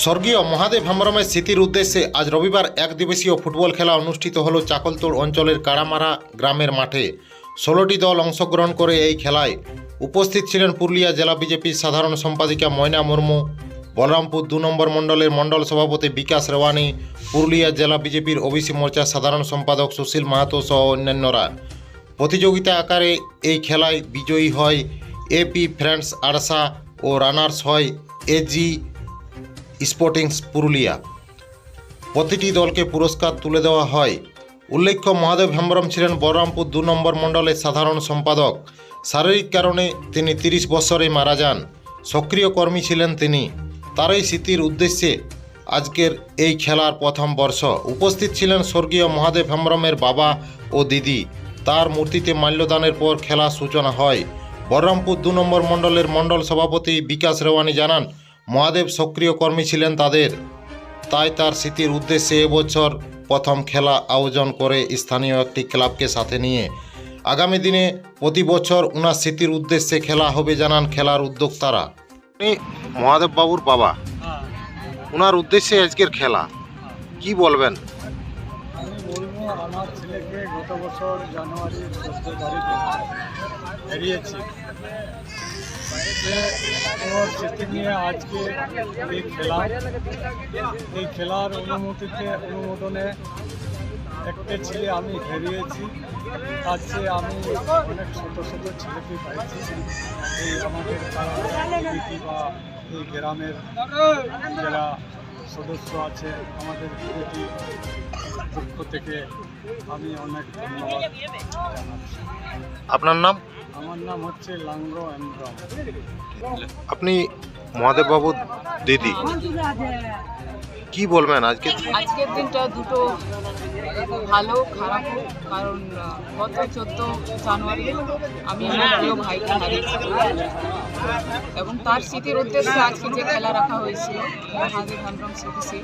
স্বর্গীয় মহাদেব হেমব্রমের স্মৃতির উদ্দেশ্যে আজ রবিবার এক দিবসীয় ফুটবল খেলা অনুষ্ঠিত হল চাকলতোড় অঞ্চলের কাড়ামারা গ্রামের মাঠে। ষোলোটি দল অংশগ্রহণ করে এই খেলায় উপস্থিত ছিলেন পুরুলিয়া জেলা বিজেপির সাধারণ সম্পাদিকা ময়না মুর্মু, বলরামপুর দু নম্বর মণ্ডলের মণ্ডল সভাপতি বিকাশ রেওয়ানি, পুরুলিয়া জেলা বিজেপির ওবিসি মোর্চার সাধারণ সম্পাদক সুশীল মাহাতো সহ অন্যান্যরা। প্রতিযোগিতা আকারে এই খেলায় বিজয়ী হয় এপি ফ্রেন্ডস আরসা ও রানার্স হয় এজি স্পোর্টিংস পুরুলিয়া। প্রতিটি দলকে পুরস্কার তুলে দেওয়া হয়। উল্লেখ্য, মহাদেব হেমব্রম ছিলেন বলরামপুর দু নম্বর মণ্ডলের সাধারণ সম্পাদক। শারীরিক কারণে তিনি তিরিশ বছরে মারা যান। সক্রিয় কর্মী ছিলেন তিনি। তারই স্মৃতির উদ্দেশ্যে আজকের এই খেলার প্রথম বর্ষ। উপস্থিত ছিলেন স্বর্গীয় মহাদেব হেমব্রমের বাবা ও দিদি। তার মূর্তিতে মাল্যদানের পর খেলা সূচনা হয়। বলরামপুর দু নম্বর মণ্ডলের মণ্ডল সভাপতি বিকাশ রেওয়ানি জানান মহাদেব সক্রিয় কর্মী ছিলেন তাদের। তাই তার স্মৃতির উদ্দেশ্যে এবছর প্রথম খেলা আয়োজন করে স্থানীয় একটি ক্লাবকে সাথে নিয়ে। আগামী দিনে প্রতি বছর ওনার স্মৃতির উদ্দেশ্যে খেলা হবে জানান খেলার উদ্যোক্তারা। মহাদেব বাবুর বাবা। হ্যাঁ। ওনার উদ্দেশ্যে আজকের খেলা। কি বলবেন? আমার ছেলেকে গত বছর জানুয়ারির চোদ্দ তারিখে হারিয়েছি। ওর স্মৃতি নিয়ে আজকে এই খেলা। এই খেলার অনুমতিতে, অনুমোদনে একটা ছেলে আমি হারিয়েছি। তার চেয়ে আমি অনেক ছোট ছোট ছেলেকে পাইছি। এই আমাদের বা এই গ্রামের যারা সদস্য আছে আমাদের পক্ষ থেকে। আমি অনেক ধন্যবাদ আপনার নাম? আমার নাম হচ্ছে লাংগ্র এমব্রম আপনি মহাদেব বাবুর দিদি। কি বলবেন আজকে? আজকের দিনটা দুটো ভালো, খারাপ কারণ গত চোদ্দ জানুয়ারি আমি আমার প্রিয় ভাইকে হারিয়েছি। এবং তার স্মৃতির উদ্দেশ্যে আজকে যে খেলা রাখা হয়েছিল মহাদেব হেমব্রম স্মৃতিশী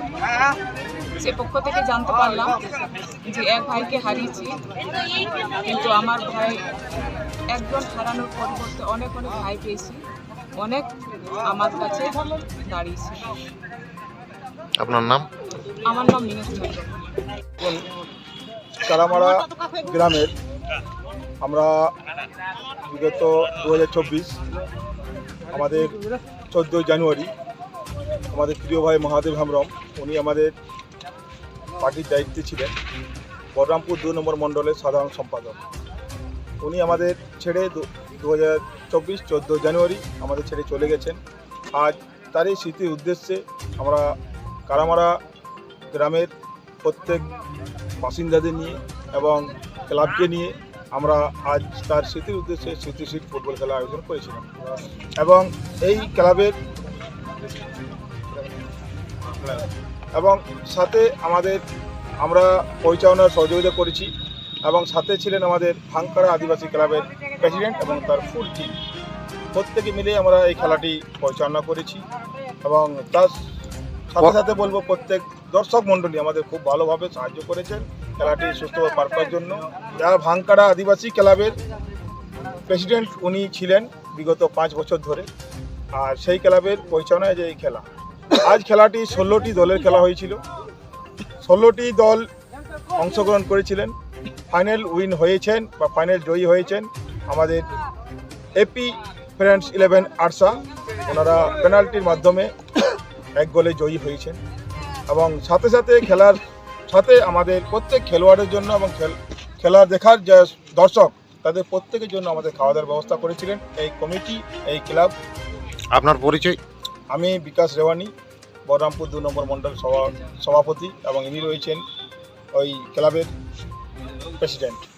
সে পক্ষ থেকে জানতে পারলাম যে এক ভাইকে হারিয়েছি, কিন্তু আমার ভাই একজন হারানোর পরিবর্তে অনেক অনেক ভাই পেয়েছি, অনেক আমার কাছে দাঁড়িয়েছে। আপনার নাম? আমার কারামারা গ্রামের আমরা বিগত দু হাজার চব্বিশ আমাদের চোদ্দোই জানুয়ারি আমাদের প্রিয় ভাই মহাদেব হেমব্রম উনি আমাদের পার্টির দায়িত্বে ছিলেন বলরামপুর দু নম্বর মণ্ডলের সাধারণ সম্পাদক। উনি আমাদের ছেড়ে দু হাজার চব্বিশ চোদ্দ জানুয়ারি আমাদের ছেড়ে চলে গেছেন। আজ তারই স্মৃতির উদ্দেশ্যে আমরা কারামারা গ্রামের প্রত্যেক বাসিন্দাদের নিয়ে এবং ক্লাবকে নিয়ে আমরা আজ তার স্মৃতির উদ্দেশ্যে স্মৃতিশীল ফুটবল খেলা আয়োজন করেছিলাম। এবং এই ক্লাবের এবং সাথে আমাদের আমরা পরিচালনার সহযোগিতা করেছি এবং সাথে ছিলেন আমাদের ভাঙ্কারা আদিবাসী ক্লাবের প্রেসিডেন্ট এবং তার ফুল টিম প্রত্যেকে মিলে আমরা এই খেলাটি পরিচালনা করেছি এবং তার সাথে সাথে বলব প্রত্যেক দর্শক মণ্ডলী আমাদের খুব ভালোভাবে সাহায্য করেছেন খেলাটি সুস্থভাবে পার করার জন্য। যারা ভাঙ্কাড়া আদিবাসী ক্লাবের প্রেসিডেন্ট উনি ছিলেন বিগত পাঁচ বছর ধরে। আর সেই ক্লাবের পরিচালনায় যে এই খেলা। আজ খেলাটি ষোলোটি দলের খেলা হয়েছিল। ষোলোটি দল অংশগ্রহণ করেছিলেন। ফাইনাল উইন হয়েছেন বা ফাইনাল জয়ী হয়েছেন আমাদের এপি ফ্রেন্ডস ইলেভেন আরসা। ওনারা পেনাল্টির মাধ্যমে এক গোলে জয়ী হয়েছেন। এবং সাথে সাথে খেলার সাথে আমাদের প্রত্যেক খেলোয়াড়ের জন্য এবং খেল- দেখার যে দর্শক তাদের প্রত্যেকের জন্য আমাদের খাওয়া দাওয়ার ব্যবস্থা করেছিলেন এই কমিটি এই ক্লাব। আপনার পরিচয়? আমি বিকাশ রেওয়ানি বহরমপুর দু নম্বর মণ্ডল সভা সভাপতি এবং ইনি রয়েছেন ওই ক্লাবের প্রেসিডেন্ট